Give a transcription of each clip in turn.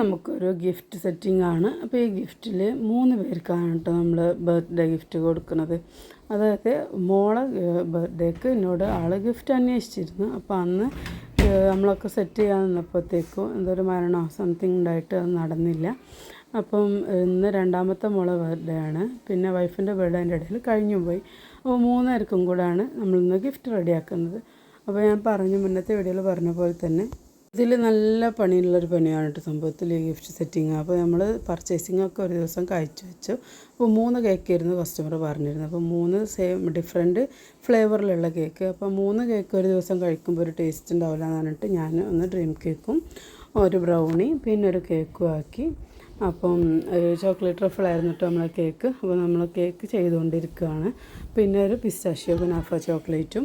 നമുക്കൊരു gift setting ആണ്. അപ്പോൾ ഈ ഗിഫ്റ്റിൽ മൂന്ന് പേർക്കാണ് കേട്ടോ നമ്മൾ ബർത്ത്ഡേ ഗിഫ്റ്റ് കൊടുക്കുന്നത്. അതായത് മോളെ ബർത്ത്ഡേക്ക് എന്നോട് ആൾ ഗിഫ്റ്റ് അന്വേഷിച്ചിരുന്നു. അപ്പോൾ അന്ന് നമ്മളൊക്കെ സെറ്റ് ചെയ്യാൻ നിന്നപ്പോഴത്തേക്കും എന്തോ ഒരു മരണമോ സംതിങ് ഉണ്ടായിട്ട് അത് നടന്നില്ല. അപ്പം ഇന്ന് രണ്ടാമത്തെ മോളെ ബർത്ത്ഡേ ആണ്. പിന്നെ വൈഫിന്റെ ബർത്ത്ഡേന്റെ ഇടയിൽ കഴിഞ്ഞു പോയി. അപ്പോൾ മൂന്നുപേർക്കും കൂടാണ് നമ്മളിന്ന് ഗിഫ്റ്റ് റെഡിയാക്കുന്നത് അപ്പോൾ ഞാൻ പറഞ്ഞു മുന്നത്തെ വീഡിയോയിൽ പറഞ്ഞ പോലെ തന്നെ ഇതിൽ നല്ല പണിയുള്ളൊരു പണിയാണ് കേട്ടോ സംഭവത്തിൽ ഈ ഗിഫ്റ്റ് സെറ്റിങ് അപ്പോൾ നമ്മൾ പർച്ചേസിംഗ് ഒക്കെ ഒരു ദിവസം കഴിച്ചു വെച്ചു. അപ്പോൾ മൂന്ന് കേക്കായിരുന്നു കസ്റ്റമർ പറഞ്ഞിരുന്നത്. അപ്പോൾ മൂന്ന് സെയിം ഡിഫറെന്റ് ഫ്ലേവറിലുള്ള കേക്ക് അപ്പോൾ മൂന്ന് കേക്ക് ഒരു ദിവസം കഴിക്കുമ്പോൾ ഒരു ടേസ്റ്റ് ഉണ്ടാവില്ല എന്ന് പറഞ്ഞിട്ട് ഞാൻ ഒന്ന് ഡ്രീം കേക്കും ഒരു ബ്രൗണി പിന്നെ ഒരു കേക്കും ആക്കി. അപ്പം ചോക്ലേറ്റ് റഫിളായിരുന്നു കേട്ടോ നമ്മളെ കേക്ക് അപ്പോൾ നമ്മൾ കേക്ക് ചെയ്തുകൊണ്ടിരിക്കുകയാണ്. പിന്നെ ഒരു പിസ്റ്റാഷ്യോ ബനാഫ ചോക്ലേറ്റും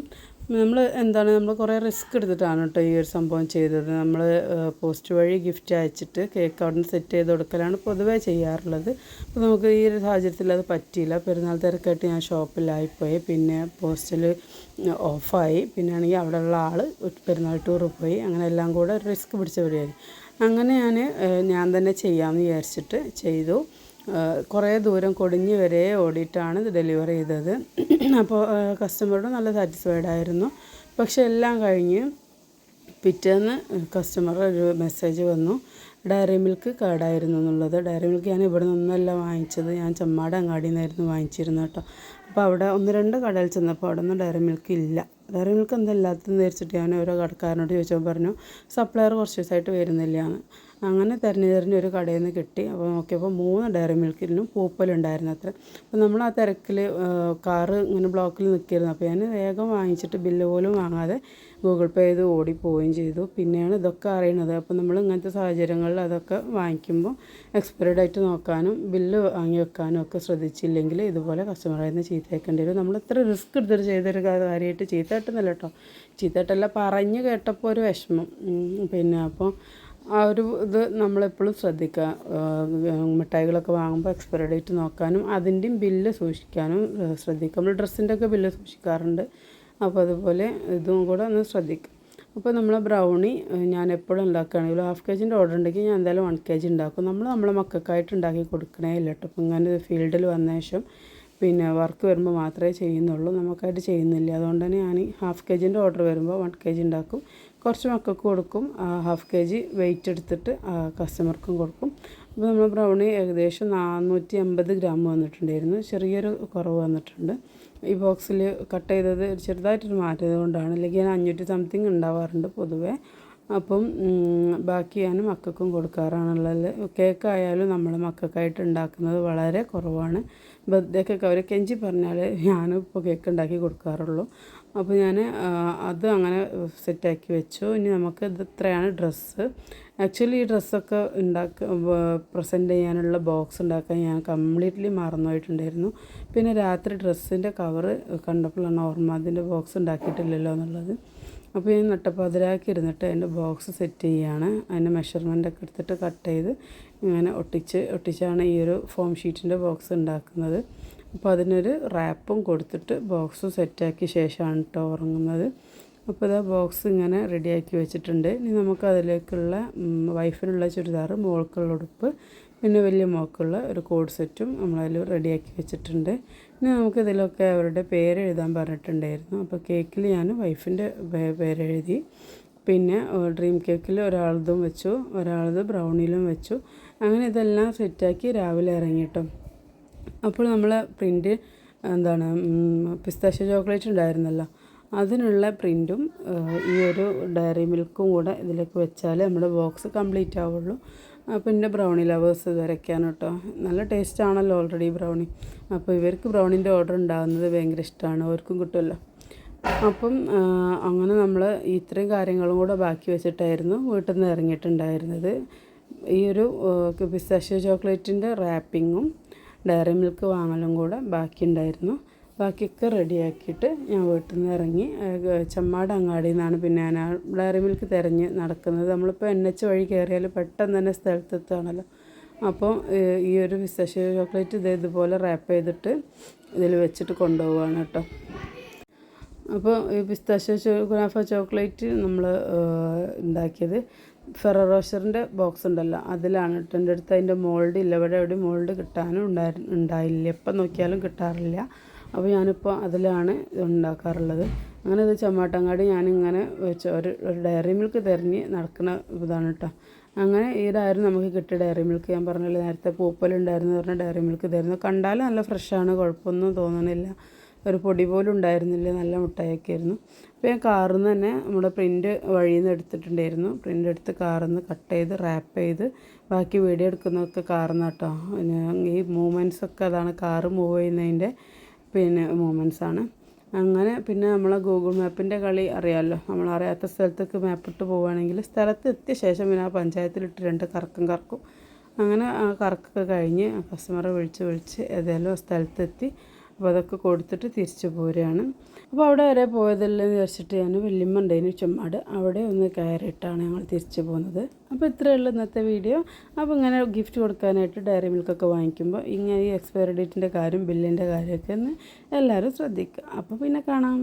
നമ്മൾ എന്താണ് നമ്മൾ കുറേ റിസ്ക് എടുത്തിട്ടാണ് കേട്ടോ ഈ ഒരു സംഭവം ചെയ്തത്. നമ്മൾ പോസ്റ്റ് വഴി ഗിഫ്റ്റ് അയച്ചിട്ട് കേക്ക് അവിടെ നിന്ന് സെറ്റ് ചെയ്ത് കൊടുക്കലാണ് പൊതുവേ ചെയ്യാറുള്ളത്. അപ്പോൾ നമുക്ക് ഈ ഒരു സാഹചര്യത്തിൽ അത് പറ്റിയില്ല. പെരുന്നാൾ തിരക്കായിട്ട് ഞാൻ ഷോപ്പിലായിപ്പോയി. പിന്നെ പോസ്റ്റിൽ ഓഫായി പിന്നെ ആണെങ്കിൽ അവിടെയുള്ള ആൾ പെരുന്നാൾ ടൂർ പോയി. അങ്ങനെ എല്ലാം കൂടെ ഒരു റിസ്ക് പിടിച്ച പരിപാടി അങ്ങനെ ഞാൻ ഞാൻ തന്നെ ചെയ്യാമെന്ന് വിചാരിച്ചിട്ട് ചെയ്തു. കുറേ ദൂരം കൊടിഞ്ഞ് വരെ ഓടിയിട്ടാണ് ഇത് ഡെലിവർ ചെയ്തത്. അപ്പോൾ കസ്റ്റമറോട് നല്ല സാറ്റിസ്ഫൈഡ് ആയിരുന്നു. പക്ഷെ എല്ലാം കഴിഞ്ഞ് പിറ്റേന്ന് കസ്റ്റമർ ഒരു മെസ്സേജ് വന്നു. ഡയറി മിൽക്ക് കേടായിരുന്നു എന്നുള്ളത്. ഡയറി മിൽക്ക് ഞാൻ ഇവിടെ നിന്നല്ല വാങ്ങിച്ചത്. ഞാൻ ചെമ്മാട് അങ്ങാടിയിൽ നിന്നായിരുന്നു വാങ്ങിച്ചിരുന്നത് കേട്ടോ. അപ്പോൾ അവിടെ ഒന്ന് രണ്ട് കടയിൽ ചെന്നപ്പോൾ അവിടെ നിന്ന് ഡയറി മിൽക്ക് ഇല്ല ഡയറി മിൽക്ക് എന്തല്ലാത്തതെന്ന് വിചാരിച്ചിട്ട് ഞാൻ ഓരോ കടക്കാരനോട് ചോദിച്ചപ്പോൾ പറഞ്ഞു സപ്ലയർ കുറച്ച് ദിവസമായിട്ട് എന്ന്. അങ്ങനെ തിരഞ്ഞു തിരഞ്ഞ് ഒരു കടയിൽ നിന്ന് കിട്ടി. അപ്പോൾ നോക്കിയപ്പോൾ മൂന്ന് ഡയറി മിൽക്കിനും പൂപ്പലുണ്ടായിരുന്നു അത്ര അപ്പോൾ നമ്മൾ ആ തിരക്കിൽ കാറ് ഇങ്ങനെ ബ്ലോക്കിൽ നിൽക്കിയിരുന്നു. അപ്പോൾ ഞാൻ വേഗം വാങ്ങിച്ചിട്ട് ബില്ല് പോലും വാങ്ങാതെ ഗൂഗിൾ പേ ചെയ്ത് ഓടിപ്പോവുകയും ചെയ്തു. പിന്നെയാണ് ഇതൊക്കെ അറിയണത്. അപ്പോൾ നമ്മൾ ഇങ്ങനത്തെ സാഹചര്യങ്ങളിൽ അതൊക്കെ വാങ്ങിക്കുമ്പോൾ എക്സ്പയറി ഡേറ്റ് നോക്കാനും ബില്ല് വാങ്ങി വെക്കാനും ഒക്കെ ശ്രദ്ധിച്ചില്ലെങ്കിൽ ഇതുപോലെ കസ്റ്റമറിൽ നിന്ന് ചീത്തയേക്കേണ്ടി വരും. നമ്മൾ എത്ര റിസ്ക് എടുത്തിട്ട് ചെയ്തൊരു കാര്യമായിട്ട് ചീത്തയിട്ടെന്നല്ല കേട്ടോ. ചീത്തയിട്ടല്ല പറഞ്ഞ് കേട്ടപ്പോൾ ഒരു വിഷമം. പിന്നെ അപ്പോൾ ആ ഒരു ഇത് നമ്മളെപ്പോഴും ശ്രദ്ധിക്കുക. മിഠായികളൊക്കെ വാങ്ങുമ്പോൾ എക്സ്പയറി ഡേറ്റ് നോക്കാനും അതിന്റെയും ബില്ല് സൂക്ഷിക്കാനും ശ്രദ്ധിക്കുക. നമ്മൾ ഡ്രസ്സിന്റെയൊക്കെ ബില്ല് സൂക്ഷിക്കാറുണ്ട്. അപ്പോൾ അതുപോലെ ഇതും കൂടെ ഒന്ന് ശ്രദ്ധിക്കുക. അപ്പോൾ നമ്മൾ ബ്രൗണി ഞാൻ എപ്പോഴും ഉണ്ടാക്കുകയാണെങ്കിലും ഹാഫ് കെ ജിന്റെ ഓർഡർ ഉണ്ടെങ്കിൽ ഞാൻ എന്തായാലും വൺ കെ ജി ഉണ്ടാക്കും. നമ്മൾ നമ്മളെ മക്കൾക്കായിട്ട് ഉണ്ടാക്കി കൊടുക്കണേ ഇല്ല കേട്ടോ. അപ്പം ഇങ്ങനെ ഫീൽഡിൽ വന്ന ശേഷം പിന്നെ വർക്ക് വരുമ്പോൾ മാത്രമേ ചെയ്യുന്നുള്ളൂ. നമുക്കായിട്ട് ചെയ്യുന്നില്ല. അതുകൊണ്ട് തന്നെ ഞാൻ ഹാഫ് കെ ജിന്റെ ഓർഡർ വരുമ്പോൾ വൺ കെ ജി ഉണ്ടാക്കും. കുറച്ച് മക്കൾക്ക് കൊടുക്കും. ഹാഫ് കെ ജി വെയിറ്റ് എടുത്തിട്ട് കസ്റ്റമർക്കും കൊടുക്കും. അപ്പോൾ നമ്മൾ ബ്രൗണി ഏകദേശം നാനൂറ്റി അമ്പത് ഗ്രാം വന്നിട്ടുണ്ടായിരുന്നു. ചെറിയൊരു കുറവ് വന്നിട്ടുണ്ട്. ഈ ബോക്സിൽ കട്ട് ചെയ്തത് ചെറുതായിട്ടൊരു മാറ്റിയത് കൊണ്ടാണ്. അല്ലെങ്കിൽ ഞാൻ അഞ്ഞൂറ്റി സംതിങ് ഉണ്ടാവാറുണ്ട് പൊതുവേ. അപ്പം ബാക്കി ഞാൻ മക്കൾക്കും കൊടുക്കാറാണുള്ളത്. കേക്ക് ആയാലും നമ്മൾ മക്കൾക്കായിട്ട് ഉണ്ടാക്കുന്നത് വളരെ കുറവാണ്. ബർത്ത്ഡേക്കൊക്കെ അവർ കെഞ്ചി പറഞ്ഞാൽ ഞാനും ഇപ്പോൾ കേക്ക് ഉണ്ടാക്കി കൊടുക്കാറുള്ളൂ. അപ്പോൾ ഞാൻ അത് അങ്ങനെ സെറ്റാക്കി വെച്ചു. ഇനി നമുക്ക് ഇത് ഇത്രയാണ് ഡ്രസ്സ്. ആക്ച്വലി ഈ ഡ്രസ്സൊക്കെ ഉണ്ടാക്ക പ്രസന്റ് ചെയ്യാനുള്ള ബോക്സ് ഉണ്ടാക്കാൻ ഞാൻ കംപ്ലീറ്റ്ലി മറന്നുപോയിട്ടുണ്ടായിരുന്നു. പിന്നെ രാത്രി ഡ്രസ്സിന്റെ കവറ് കണ്ടപ്പോഴാണ് ഓർമ്മ അതിന്റെ ബോക്സ് ഉണ്ടാക്കിയിട്ടില്ലല്ലോ എന്നുള്ളത്. അപ്പോൾ ഞാൻ നട്ടപ്പാതിരാക്കി ഇരുന്നിട്ട് അതിന്റെ ബോക്സ് സെറ്റ് ചെയ്യുകയാണ് അതിന്റെ മെഷർമെന്റ് ഒക്കെ എടുത്തിട്ട് കട്ട് ചെയ്ത് ഇങ്ങനെ ഒട്ടിച്ച് ഒട്ടിച്ചാണ് ഈ ഒരു ഫോം ഷീറ്റിന്റെ ബോക്സ് ഉണ്ടാക്കുന്നത്. അപ്പോൾ അതിനൊരു റാപ്പും കൊടുത്തിട്ട് ബോക്സ് സെറ്റാക്കിയ ശേഷമാണ് കേട്ടോ ഉറങ്ങുന്നത്. അപ്പോൾ ഇതാ ബോക്സ് ഇങ്ങനെ റെഡിയാക്കി വെച്ചിട്ടുണ്ട്. ഇനി നമുക്ക് അതിലേക്കുള്ള വൈഫിനുള്ള ചുരിദാർ മോൾക്കുള്ള ഉടുപ്പ് പിന്നെ വലിയ മോൾക്കുള്ള ഒരു കോഡ് സെറ്റും നമ്മളതിൽ റെഡിയാക്കി വെച്ചിട്ടുണ്ട്. ഇനി നമുക്ക് ഇതിലൊക്കെ അവരുടെ പേര് എഴുതാൻ പറഞ്ഞിട്ടുണ്ടായിരുന്നു. അപ്പോൾ കേക്കിൽ ഞാൻ വൈഫിന്റെ പേരെഴുതി. പിന്നെ ഡ്രീം കേക്കിൽ ഒരാളതും വെച്ചു. ഒരാളത് ബ്രൗണിലും വെച്ചു. അങ്ങനെ ഇതെല്ലാം സെറ്റാക്കി രാവിലെ ഇറങ്ങിട്ടോ അപ്പോൾ നമ്മൾ പ്രിന്റ് എന്താണ് പിസ്താഷ്യ ചോക്ലേറ്റ് ഉണ്ടായിരുന്നല്ലോ. അതിനുള്ള പ്രിന്റും ഈ ഒരു ഡയറി മിൽക്കും കൂടെ ഇതിലേക്ക് വെച്ചാൽ നമ്മുടെ ബോക്സ് കംപ്ലീറ്റ് ആവുള്ളൂ. പിന്നെ ബ്രൗണി ലവേഴ്സ് വരയ്ക്കാൻ കേട്ടോ. നല്ല ടേസ്റ്റ് ആണല്ലോ ഓൾറെഡി ബ്രൗണി അപ്പോൾ ഇവർക്ക് ബ്രൗണിന്റെ ഓർഡർ ഉണ്ടാകുന്നത് ഭയങ്കര ഇഷ്ടമാണ് അവർക്കും കിട്ടുമല്ലോ. അപ്പം അങ്ങനെ നമ്മൾ ഇത്രയും കാര്യങ്ങളും കൂടെ ബാക്കി വെച്ചിട്ടായിരുന്നു വീട്ടിൽ നിന്ന് ഇറങ്ങിയിട്ടുണ്ടായിരുന്നത്. ഈ ഒരു പിസ്താഷ്യ ചോക്ലേറ്റിന്റെ റാപ്പിങ്ങും ഡയറി മിൽക്ക് വാങ്ങലും കൂടെ ബാക്കിയുണ്ടായിരുന്നു. ബാക്കിയൊക്കെ റെഡിയാക്കിയിട്ട് ഞാൻ വീട്ടിൽ നിന്ന് ഇറങ്ങി ചമ്മാട് അങ്ങാടിയിൽ നിന്നാണ് പിന്നെ ഞാൻ ഡയറി മിൽക്ക് തിരഞ്ഞ് നടക്കുന്നത്. നമ്മളിപ്പോൾ എൻ എച്ച് വഴി കയറിയാൽ പെട്ടെന്ന് തന്നെ സ്ഥലത്തെത്തുകയാണല്ലോ അപ്പോൾ ഈ ഒരു വിശേഷ ചോക്ലേറ്റ് ഇത് ഇതുപോലെ റാപ്പ് ചെയ്തിട്ട് ഇതിൽ വെച്ചിട്ട് കൊണ്ടുപോവുകയാണ് കേട്ടോ. അപ്പോൾ ഈ പിസ്താശ ഗുനാഫ ചോക്ലേറ്റ് നമ്മൾ ഉണ്ടാക്കിയത്. ഫെററോഷറിന്റെ ബോക്സ് ഉണ്ടല്ലോ അതിലാണ് കേട്ടോ എന്റെ അടുത്ത് അതിന്റെ മോൾഡ് ഇല്ല. ഇവിടെ എവിടെ മോൾഡ് കിട്ടാനും ഉണ്ടായി ഉണ്ടായില്ല. എപ്പം നോക്കിയാലും കിട്ടാറില്ല. അപ്പോൾ ഞാനിപ്പോൾ അതിലാണ് ഉണ്ടാക്കാറുള്ളത്. അങ്ങനെ ഇത് ചമ്മാട്ടങ്ങാടി ഞാനിങ്ങനെ വെച്ച് ഒരു ഒരു ഡയറി മിൽക്ക് തിരഞ്ഞ് നടക്കുന്ന ഇതാണ് കേട്ടോ അങ്ങനെ ഇതായിരുന്നു നമുക്ക് കിട്ടിയ ഡയറി മിൽക്ക്. ഞാൻ പറഞ്ഞില്ല നേരത്തെ പൂപ്പലുണ്ടായിരുന്നു പറഞ്ഞ ഡയറി മിൽക്ക് തരുന്നു. കണ്ടാൽ നല്ല ഫ്രഷാണ് കുഴപ്പമൊന്നും തോന്നണില്ല. ഒരു പൊടി പോലും ഉണ്ടായിരുന്നില്ല. നല്ല മുട്ടായൊക്കെ ആയിരുന്നു. അപ്പോൾ ഞാൻ കാറിൽ നിന്ന് തന്നെ നമ്മുടെ പ്രിന്റ് വഴിയിൽ നിന്ന് എടുത്തിട്ടുണ്ടായിരുന്നു. പ്രിന്റ് എടുത്ത് കാറിൽ നിന്ന് കട്ട് ചെയ്ത് റാപ്പ് ചെയ്ത് ബാക്കി വീഡിയോ എടുക്കുന്നതൊക്കെ കാറിൽ നിന്ന് കേട്ടോ പിന്നെ ഈ മൂമെന്റ്സ് ഒക്കെ അതാണ്. കാറ് മൂവ് ചെയ്യുന്നതിന്റെ പിന്നെ മൂമെന്റ്സ് ആണ്. അങ്ങനെ പിന്നെ നമ്മളെ ഗൂഗിൾ മാപ്പിന്റെ കളി അറിയാമല്ലോ നമ്മൾ അറിയാത്ത സ്ഥലത്തേക്ക് മാപ്പിട്ട് പോവുകയാണെങ്കിൽ സ്ഥലത്ത് എത്തിയ ശേഷം പിന്നെ ആ പഞ്ചായത്തിലിട്ട് രണ്ട് കറക്കം കറക്കും. അങ്ങനെ ആ കറക്കൊക്കെ കഴിഞ്ഞ് കസ്റ്റമറെ വിളിച്ച് വിളിച്ച് ആ സ്ഥലത്തെത്തി. അപ്പോൾ അതൊക്കെ കൊടുത്തിട്ട് തിരിച്ചു പോരുകയാണ്. അപ്പോൾ അവിടെ വരെ പോയതല്ലേ എന്ന് വിചാരിച്ചിട്ട് ഞാൻ വല്യമ്മ ഉണ്ടായിരുന്നു ചുമ്മാട് അവിടെ ഒന്ന് കയറിയിട്ടാണ് ഞങ്ങൾ തിരിച്ചു പോകുന്നത്. അപ്പോൾ ഇത്രയുള്ള ഇന്നത്തെ വീഡിയോ. അപ്പോൾ ഇങ്ങനെ ഗിഫ്റ്റ് കൊടുക്കാനായിട്ട് ഡയറി മിൽക്കൊക്കെ വാങ്ങിക്കുമ്പോൾ ഇങ്ങനെ ഈ എക്സ്പയറി ഡേറ്റിന്റെ കാര്യം ബില്ലിന്റെ കാര്യമൊക്കെ ഒന്ന് എല്ലാവരും ശ്രദ്ധിക്കുക. അപ്പോൾ പിന്നെ കാണാം.